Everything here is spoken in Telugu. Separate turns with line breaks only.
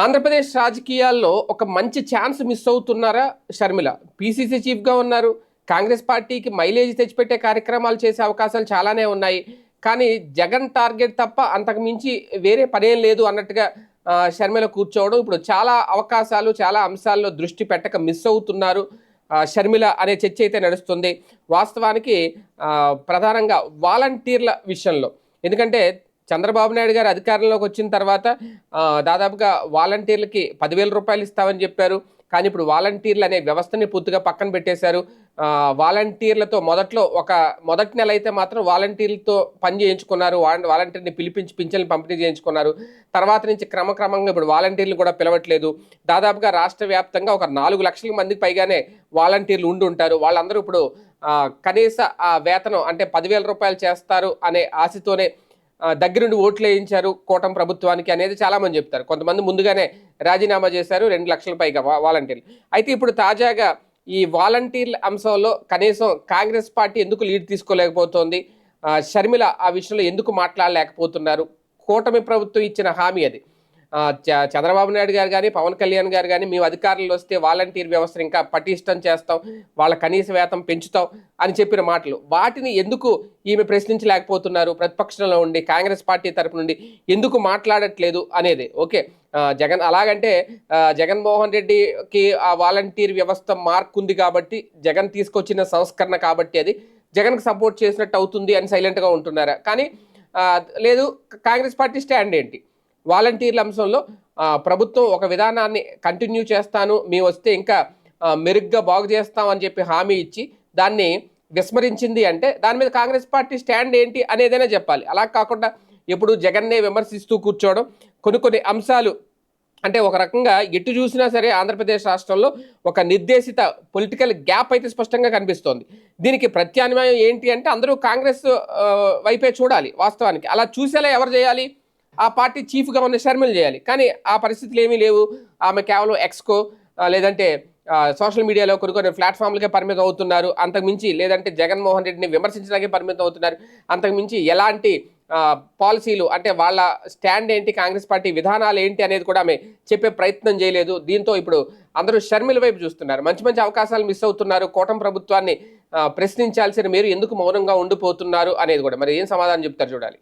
ఆంధ్రప్రదేశ్ రాజకీయాల్లో ఒక మంచి ఛాన్స్ మిస్ అవుతున్నారా షర్మిల? పీసీసీ చీఫ్గా ఉన్నారు. కాంగ్రెస్ పార్టీకి మైలేజ్ తెచ్చిపెట్టే కార్యక్రమాలు చేసే అవకాశాలు చాలానే ఉన్నాయి. కానీ జగన్ టార్గెట్ తప్ప అంతకు మించి వేరే పనేం లేదు అన్నట్టుగా షర్మిల కూర్చోవడం ఇప్పుడు చాలా అవకాశాలు చాలా అంశాల్లో దృష్టి పెట్టక మిస్ అవుతున్నారు షర్మిల అనే చర్చ అయితే నడుస్తుంది. వాస్తవానికి ప్రధానంగా వాలంటీర్ల విషయంలో. ఎందుకంటే చంద్రబాబు నాయుడు గారు అధికారంలోకి వచ్చిన తర్వాత దాదాపుగా వాలంటీర్లకి పదివేల రూపాయలు ఇస్తామని చెప్పారు. కానీ ఇప్పుడు వాలంటీర్లు అనే వ్యవస్థని పూర్తిగా పక్కన పెట్టేశారు. వాలంటీర్లతో మొదట్లో ఒక మొదటి నెల అయితే మాత్రం వాలంటీర్లతో పని చేయించుకున్నారు. వాలంటీర్ని పిలిపించి పింఛన్లు పంపిణీ చేయించుకున్నారు. తర్వాత నుంచి క్రమక్రమంగా ఇప్పుడు వాలంటీర్లు కూడా పిలవట్లేదు. దాదాపుగా రాష్ట్ర వ్యాప్తంగా ఒక నాలుగు లక్షల మందికి పైగానే వాలంటీర్లు ఉండి ఉంటారు. వాళ్ళందరూ ఇప్పుడు కనీస ఆ వేతనం అంటే పదివేల రూపాయలు చేస్తారు అనే ఆశతోనే దగ్గరుండి ఓట్లు వేయించారు కూటమి ప్రభుత్వానికి అనేది చాలామంది చెప్తారు. కొంతమంది ముందుగానే రాజీనామా చేశారు రెండు లక్షల పైగా వాలంటీర్లు. అయితే ఇప్పుడు తాజాగా ఈ వాలంటీర్ల అంశంలో కనీసం కాంగ్రెస్ పార్టీ ఎందుకు లీడ్ తీసుకోలేకపోతోంది? షర్మిల ఆ విషయంలో ఎందుకు మాట్లాడలేకపోతున్నారు? కూటమి ప్రభుత్వం ఇచ్చిన హామీ అది. చంద్రబాబు నాయుడు గారు కానీ పవన్ కళ్యాణ్ గారు కానీ మేము అధికారంలో వస్తే వాలంటీర్ వ్యవస్థను ఇంకా పటిష్టం చేస్తాం వాళ్ళ కనీస వేతం పెంచుతాం అని చెప్పిన మాటలు. వాటిని ఎందుకు ఈమె ప్రశ్నించలేకపోతున్నారు? ప్రతిపక్షంలో ఉండి కాంగ్రెస్ పార్టీ తరపు నుండి ఎందుకు మాట్లాడట్లేదు అనేది. ఓకే. జగన్ అలాగంటే జగన్మోహన్ రెడ్డికి ఆ వాలంటీర్ వ్యవస్థ మార్క్ ఉంది కాబట్టి జగన్ తీసుకొచ్చిన సంస్కరణ కాబట్టి అది జగన్కి సపోర్ట్ చేసినట్టు అవుతుంది అని సైలెంట్గా ఉంటున్నారా? కానీ లేదు కాంగ్రెస్ పార్టీ స్టాండ్ ఏంటి? వాలంటీర్ల అంశంలో ప్రభుత్వం ఒక విధానాన్ని కంటిన్యూ చేస్తాను మేము వస్తే ఇంకా మెరుగ్గా బాగు చేస్తాం అని చెప్పి హామీ ఇచ్చి దాన్ని విస్మరించింది అంటే దాని మీద కాంగ్రెస్ పార్టీ స్టాండ్ ఏంటి అనేదైనా చెప్పాలి. అలా కాకుండా ఎప్పుడు జగన్నే విమర్శిస్తూ కూర్చోవడం కొన్ని కొన్ని అంశాలు అంటే ఒక రకంగా ఎటు చూసినా సరే ఆంధ్రప్రదేశ్ రాష్ట్రంలో ఒక నిర్దేశిత పొలిటికల్ గ్యాప్ అయితే స్పష్టంగా కనిపిస్తోంది. దీనికి ప్రత్యామ్నాయం ఏంటి అంటే అందరూ కాంగ్రెస్ వైపే చూడాలి వాస్తవానికి. అలా చూసేలా ఎవరు చేయాలి? ఆ పార్టీ చీఫ్గా ఉన్న షర్మిల్ చేయాలి. కానీ ఆ పరిస్థితులు ఏమీ లేవు. ఆమె కేవలం ఎక్స్కో లేదంటే సోషల్ మీడియాలో కొన్ని కొన్ని ప్లాట్ఫామ్లకే పరిమితం అవుతున్నారు. అంతకుమించి లేదంటే జగన్మోహన్ రెడ్డిని విమర్శించడానికే పరిమితం అవుతున్నారు. అంతకుమించి ఎలాంటి పాలసీలు అంటే వాళ్ళ స్టాండ్ ఏంటి కాంగ్రెస్ పార్టీ విధానాలు ఏంటి అనేది కూడా ఆమె చెప్పే ప్రయత్నం చేయలేదు. దీంతో ఇప్పుడు అందరూ షర్మిల వైపు చూస్తున్నారు. మంచి మంచి అవకాశాలు మిస్ అవుతున్నారు. కూటమి ప్రభుత్వాన్ని ప్రశ్నించాల్సిన మీరు ఎందుకు మౌనంగా ఉండిపోతున్నారు అనేది కూడా. మరి ఏం సమాధానం చెప్తారు చూడాలి.